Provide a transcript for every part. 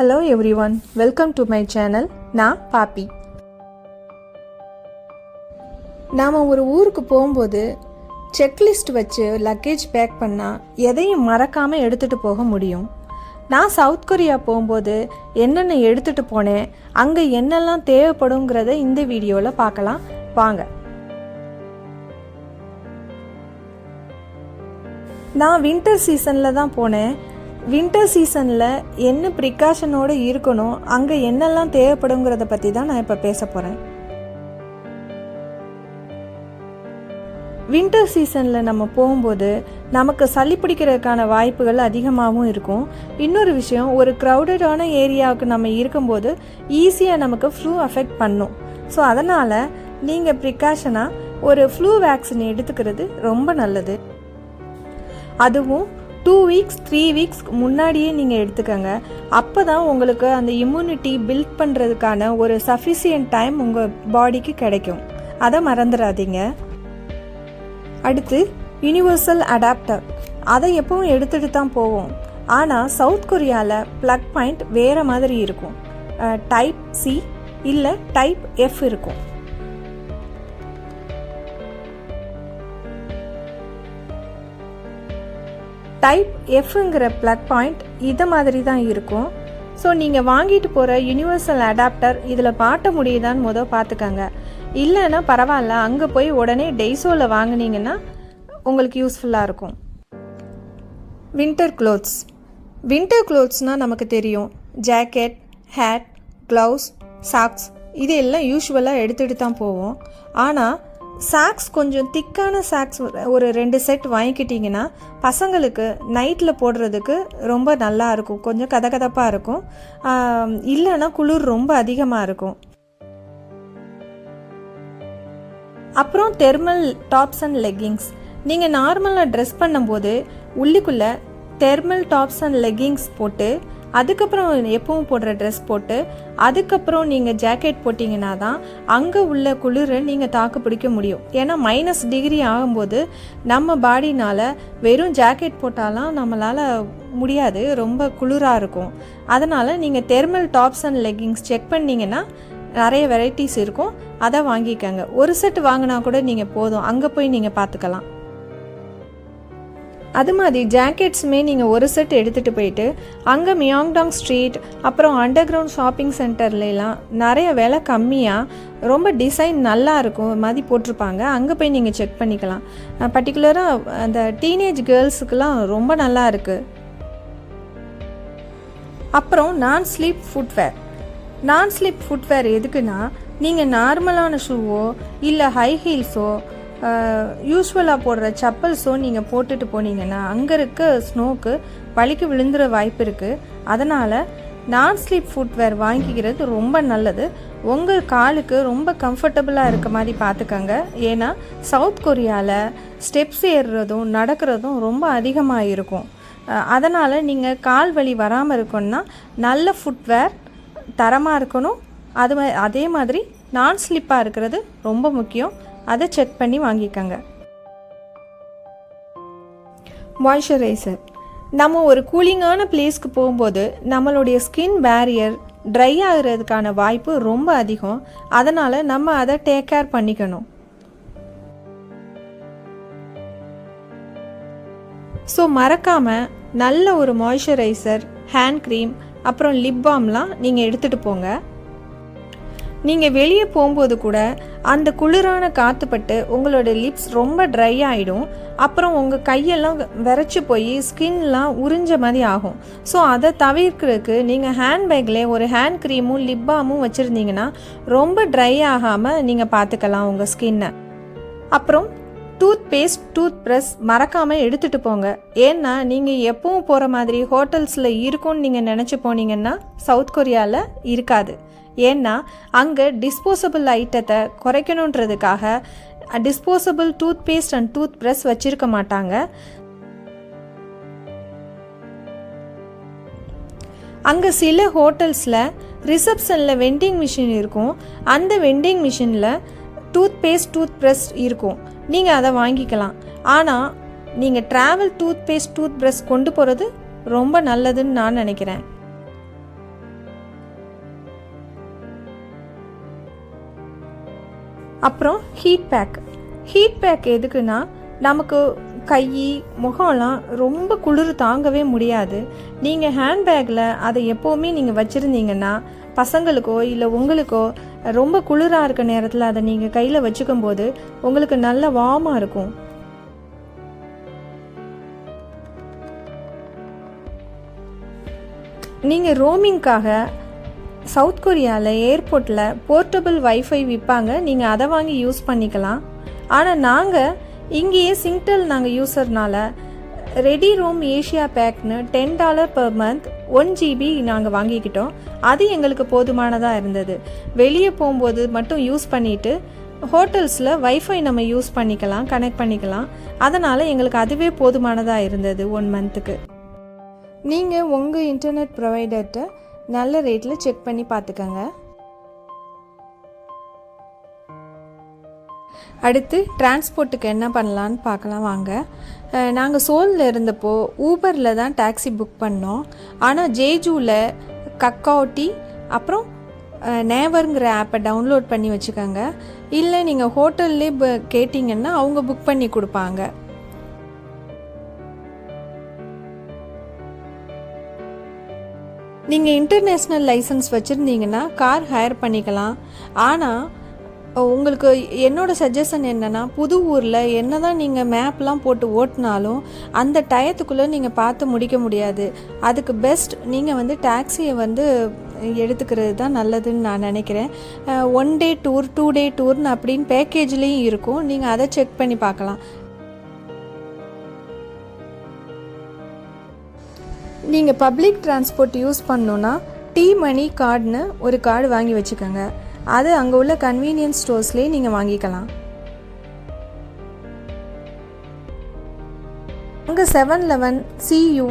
Hello everyone welcome to my channel நான் பாப்பி. நாம் ஒரு ஊருக்கு போகும்போது செக்லிஸ்ட் வச்சு லக்கேஜ் பேக் பண்ணால் எதையும் மறக்காமல் எடுத்துகிட்டு போக முடியும். நான் சவுத் கொரியா போகும்போது என்னென்ன எடுத்துகிட்டு போனேன் அங்கே என்னெல்லாம் தேவைப்படுங்கிறத இந்த வீடியோவில் பார்க்கலாம். வாங்க. நான் வின்டர் சீசனில் தான் போனேன். வின்டர் சீசனில் என்ன ப்ரிகாஷனோடு இருக்கணும் அங்கே என்னெல்லாம் தேவைப்படுங்கிறத பற்றி தான் நான் இப்போ பேச போகிறேன் வின்டர் சீசனில் நம்ம போகும்போது நமக்கு சளி பிடிக்கிறதுக்கான வாய்ப்புகள் அதிகமாகவும் இருக்கும். இன்னொரு விஷயம் ஒரு க்ரௌடடான ஏரியாவுக்கு நம்ம இருக்கும்போது ஈஸியாக நமக்கு ஃப்ளூ அஃபெக்ட் பண்ணும். ஸோ அதனால் நீங்கள் ப்ரிகாஷனாக ஒரு ஃப்ளூ வேக்சின் எடுத்துக்கிறது ரொம்ப நல்லது. அதுவும் டூ வீக்ஸ் த்ரீ வீக்ஸ்க்கு முன்னாடியே நீங்கள் எடுத்துக்கோங்க. அப்போ தான் உங்களுக்கு அந்த இம்யூனிட்டி பில்ட் பண்ணுறதுக்கான ஒரு சஃபிஷியன்ட் டைம் உங்கள் பாடிக்கு கிடைக்கும். அதை மறந்துடாதீங்க. அடுத்து யூனிவர்சல் அடாப்டர் அதை எப்பவும் எடுத்துகிட்டு தான் போவோம். ஆனால் சவுத் கொரியாவில் ப்ளக் பாயிண்ட் வேறு மாதிரி இருக்கும். டைப் சி இல்லை டைப் எஃப் இருக்கும். டைப் எஃப்ங்கிற ப்ளக் பாயிண்ட் இதை மாதிரி தான் இருக்கும். ஸோ நீங்கள் வாங்கிட்டு போகிற யூனிவர்சல் அடாப்டர் இதில் மாட்ட முடியுதான்னு முதல் பார்த்துக்கங்க இல்லைன்னா பரவாயில்ல அங்கே போய் உடனே டெய்ஸோவில் வாங்கினீங்கன்னா உங்களுக்கு யூஸ்ஃபுல்லாக இருக்கும். வின்டர் க்ளோத்ஸ் வின்டர் க்ளோத்ஸ்னால் நமக்கு தெரியும். ஜாக்கெட் ஹேட் க்ளவுஸ் சாக்ஸ் இது எல்லாம் யூஸ்வலாக எடுத்துகிட்டு தான் போவோம். ஆனால் சாக்ஸ் கொஞ்சம் திக்கான சாக்ஸ் ஒரு ரெண்டு செட் வாங்கிக்கிட்டிங்கன்னா பசங்களுக்கு நைட்டில் போடுறதுக்கு ரொம்ப நல்லா இருக்கும். கொஞ்சம் கதகதப்பாக இருக்கும். இல்லைன்னா குளிர் ரொம்ப அதிகமாக இருக்கும். அப்புறம் தெர்மல் டாப்ஸ் அண்ட் லெக்கிங்ஸ் நீங்கள் நார்மலாக ட்ரெஸ் பண்ணும்போது உள்ளுக்குள்ளே தெர்மல் டாப்ஸ் அண்ட் லெக்கிங்ஸ் போட்டு அதுக்கப்புறம் எப்பவும் போடுற ட்ரெஸ் போட்டு அதுக்கப்புறம் நீங்கள் ஜாக்கெட் போட்டிங்கன்னா தான் அங்கே உள்ள குளிரை நீங்கள் தாக்கு பிடிக்க முடியும். ஏன்னா மைனஸ் டிகிரி ஆகும்போது நம்ம பாடினால் வெறும் ஜாக்கெட் போட்டாலாம் நம்மளால் முடியாது. ரொம்ப குளிராக இருக்கும். அதனால் நீங்கள் thermal tops and leggings check பண்ணிங்கன்னா நிறைய வெரைட்டிஸ் இருக்கும். அதை வாங்கிக்கோங்க. ஒரு செட் வாங்கினா கூட நீங்கள் போதும். அங்கே போய் நீங்கள் பார்த்துக்கலாம் அது மாதிரி ஜாக்கெட்ஸுமே நீங்கள் ஒரு செட் எடுத்துகிட்டு போயிட்டு அங்கே மியாங்டாங் ஸ்ட்ரீட் அப்புறம் அண்டர் கிரவுண்ட் ஷாப்பிங் சென்டர்லாம் நிறைய விலை கம்மியாக ரொம்ப டிசைன் நல்லா இருக்கும் மாதிரி போட்டிருப்பாங்க. அங்கே போய் நீங்கள் செக் பண்ணிக்கலாம். பர்டிகுலராக அந்த டீனேஜ் கேர்ள்ஸுக்கெலாம் ரொம்ப நல்லா இருக்குது அப்புறம் நான் ஸ்லீப் ஃபுட்வேர் நான் ஸ்லீப் ஃபுட்வேர் எதுக்குன்னா நீங்கள் நார்மலான ஷூவோ இல்லை ஹை ஹீல்ஸோ யூஸ்வலாக போடுற செப்பல்ஸோ நீங்கள் போட்டுட்டு போனீங்கன்னா அங்கே இருக்க ஸ்னோக்கு வலிக்கு விழுந்துற வாய்ப்பு இருக்குது அதனால் நான் ஸ்லீப் ஃபுட்வேர் வாங்கிக்கிறது ரொம்ப நல்லது. உங்கள் காலுக்கு ரொம்ப கம்ஃபர்டபுளாக இருக்க மாதிரி பார்த்துக்கங்க ஏன்னா சவுத் கொரியாவில் ஸ்டெப்ஸ் ஏறுறதும் நடக்கிறதும் ரொம்ப அதிகமாக இருக்கும். அதனால் நீங்கள் கால் வலி வராமல் இருக்கணும்னா நல்ல ஃபுட்வேர் தரமாக இருக்கணும். அது அதே மாதிரி நான் ஸ்லிப்பாக இருக்கிறது ரொம்ப முக்கியம். அதை செக் பண்ணி வாங்கிக்கோங்க. மாய்ஸ்சரைசர் நம்ம ஒரு கூலிங்கான பிளேஸ்க்கு போகும்போது நம்மளுடைய ஸ்கின் பேரியர் ட்ரை ஆகிறதுக்கான வாய்ப்பு ரொம்ப அதிகம். அதனால் நம்ம அதை டேக் கேர் பண்ணிக்கணும். ஸோ மறக்காமல் நல்ல ஒரு மாய்ஸ்சரைசர் ஹேண்ட் க்ரீம் அப்புறம் லிப் பாம்லாம் நீங்கள் எடுத்துகிட்டு போங்க. நீங்கள் வெளியே போகும்போது கூட அந்த குளிரான காற்றுப்பட்டு உங்களோட லிப்ஸ் ரொம்ப ட்ரை ஆகிடும் அப்புறம் உங்கள் கையெல்லாம் விரைச்சி போய் ஸ்கின்லாம் உறிஞ்ச மாதிரி ஆகும். ஸோ அதை தவிர்க்கிறதுக்கு நீங்கள் ஹேண்ட் பேக்கில் ஒரு ஹேண்ட் க்ரீமும் லிப் பாமும் வச்சுருந்தீங்கன்னா ரொம்ப ட்ரை ஆகாமல் நீங்கள் பார்த்துக்கலாம் உங்கள் ஸ்கின்னை அப்புறம் டூத் பேஸ்ட் டூத் ப்ரஷ் மறக்காமல் எடுத்துகிட்டு போங்க. ஏன்னா நீங்கள் எப்பவும் போகிற மாதிரி ஹோட்டல்ஸில் இருக்கும்னு நீங்கள் நினச்சி போனீங்கன்னா சவுத் கொரியாவில் இருக்காது. ஏன்னா அங்கே டிஸ்போசபிள் ஐட்டத்தை குறைக்கணுன்றதுக்காக disposable toothpaste and toothbrush வச்சுருக்க மாட்டாங்க. அங்கே சில ஹோட்டல்ஸில் ரிசப்ஷனில் வெண்டிங் மிஷின் இருக்கும். அந்த வெண்டிங் மிஷினில் டூத் பேஸ்ட் டூத் ப்ரஷ் இருக்கும். நீங்கள் அதை வாங்கிக்கலாம். ஆனால் நீங்கள் travel toothpaste toothbrush கொண்டு போகிறது ரொம்ப நல்லதுன்னு நான் நினைக்கிறேன். அப்புறம் ஹீட் பேக் ஹீட் பேக் எதுக்குன்னா நமக்கு கை முகம்லாம் ரொம்ப குளிர் தாங்கவே முடியாது. நீங்கள் ஹேண்ட்பேக்கில் அதை எப்போவுமே நீங்கள் வச்சுருந்தீங்கன்னா பசங்களுக்கோ இல்லை உங்களுக்கோ ரொம்ப குளிராக இருக்க நேரத்தில் அதை நீங்கள் கையில் வச்சுக்கும் போது உங்களுக்கு நல்ல வார்மாக இருக்கும். நீங்கள் ரோமிங்க்காக சவுத் கொரியாவில் ஏர்போர்ட்டில் போர்ட்டபிள் வைஃபை விற்பாங்க நீங்கள் அதை வாங்கி யூஸ் பண்ணிக்கலாம். ஆனால் நாங்கள் இங்கேயே சிங்டெல் நாங்கள் யூஸர்னால ready room Asia பேக்னு ten dollar per month one GB நாங்கள் வாங்கிக்கிட்டோம். அது எங்களுக்கு போதுமானதாக இருந்தது. வெளியே போகும்போது மட்டும் யூஸ் பண்ணிவிட்டு ஹோட்டல்ஸில் வைஃபை நம்ம யூஸ் பண்ணிக்கலாம் கனெக்ட் பண்ணிக்கலாம். அதனால் எங்களுக்கு அதுவே போதுமானதாக இருந்தது ஒன் மந்த்துக்கு. நீங்கள் உங்கள் இன்டர்நெட் ப்ரொவைடர்கிட்ட நல்ல ரேட்டில் செக் பண்ணி பார்த்துக்கங்க. அடுத்து டிரான்ஸ்போர்ட்டுக்கு என்ன பண்ணலான்னு பார்க்கலாம் வாங்க. நாங்கள் சோலில் இருந்தப்போ ஊபரில் தான் டாக்ஸி புக் பண்ணோம். ஆனால் ஜேஜூவில் கக்காவட்டி அப்புறம் நேவருங்கிற ஆப்பை டவுன்லோட் பண்ணி வச்சுக்கோங்க. இல்லை நீங்கள் ஹோட்டல்லே கேட்டிங்கன்னா அவங்க புக் பண்ணி கொடுப்பாங்க. நீங்கள் இன்டர்நேஷ்னல் லைசன்ஸ் வச்சுருந்தீங்கன்னா கார் ஹையர் பண்ணிக்கலாம். ஆனால் உங்களுக்கு என்னோட சஜஷன் என்னென்னா புது ஊரில் என்ன தான் நீங்கள் மேப்லாம் போட்டு ஓட்டினாலும் அந்த டயத்துக்குள்ளே நீங்கள் பார்த்து முடிக்க முடியாது. அதுக்கு பெஸ்ட் நீங்கள் வந்து டாக்ஸியை வந்து எடுத்துக்கிறது தான் நல்லதுன்னு நான் நினைக்கிறேன். One day tour two day டூர்னு அப்படின்னு பேக்கேஜ்லேயும் இருக்கும். நீங்கள் அதை செக் பண்ணி பார்க்கலாம். நீங்கள் பப்ளிக் டிரான்ஸ்போர்ட் யூஸ் பண்ணணுன்னா டி மணி கார்டுன்னு ஒரு கார்டு வாங்கி வச்சுக்கோங்க. அது அங்கே உள்ள கன்வீனியன்ஸ் ஸ்டோர்ஸ்லேயே நீங்கள் வாங்கிக்கலாம். அங்கே seven eleven CU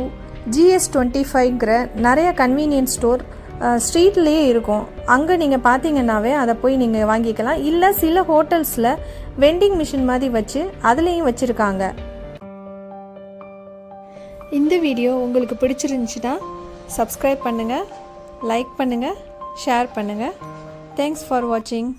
GS twenty ஃபைவ்ங்கிற நிறைய கன்வீனியன்ஸ் ஸ்டோர் ஸ்ட்ரீட்லேயே இருக்கும். அங்கே நீங்கள் பார்த்தீங்கன்னாவே அதை போய் நீங்கள் வாங்கிக்கலாம். இல்லை சில ஹோட்டல்ஸில் வெண்டிங் மிஷின் மாதிரி வச்சு அதுலேயும் வச்சுருக்காங்க. இந்த வீடியோ உங்களுக்கு பிடிச்சிருந்துச்சுன்னா சப்ஸ்கிரைப் பண்ணுங்கள் லைக் பண்ணுங்கள் ஷேர் பண்ணுங்கள் தேங்க்ஸ் ஃபார் வாட்சிங்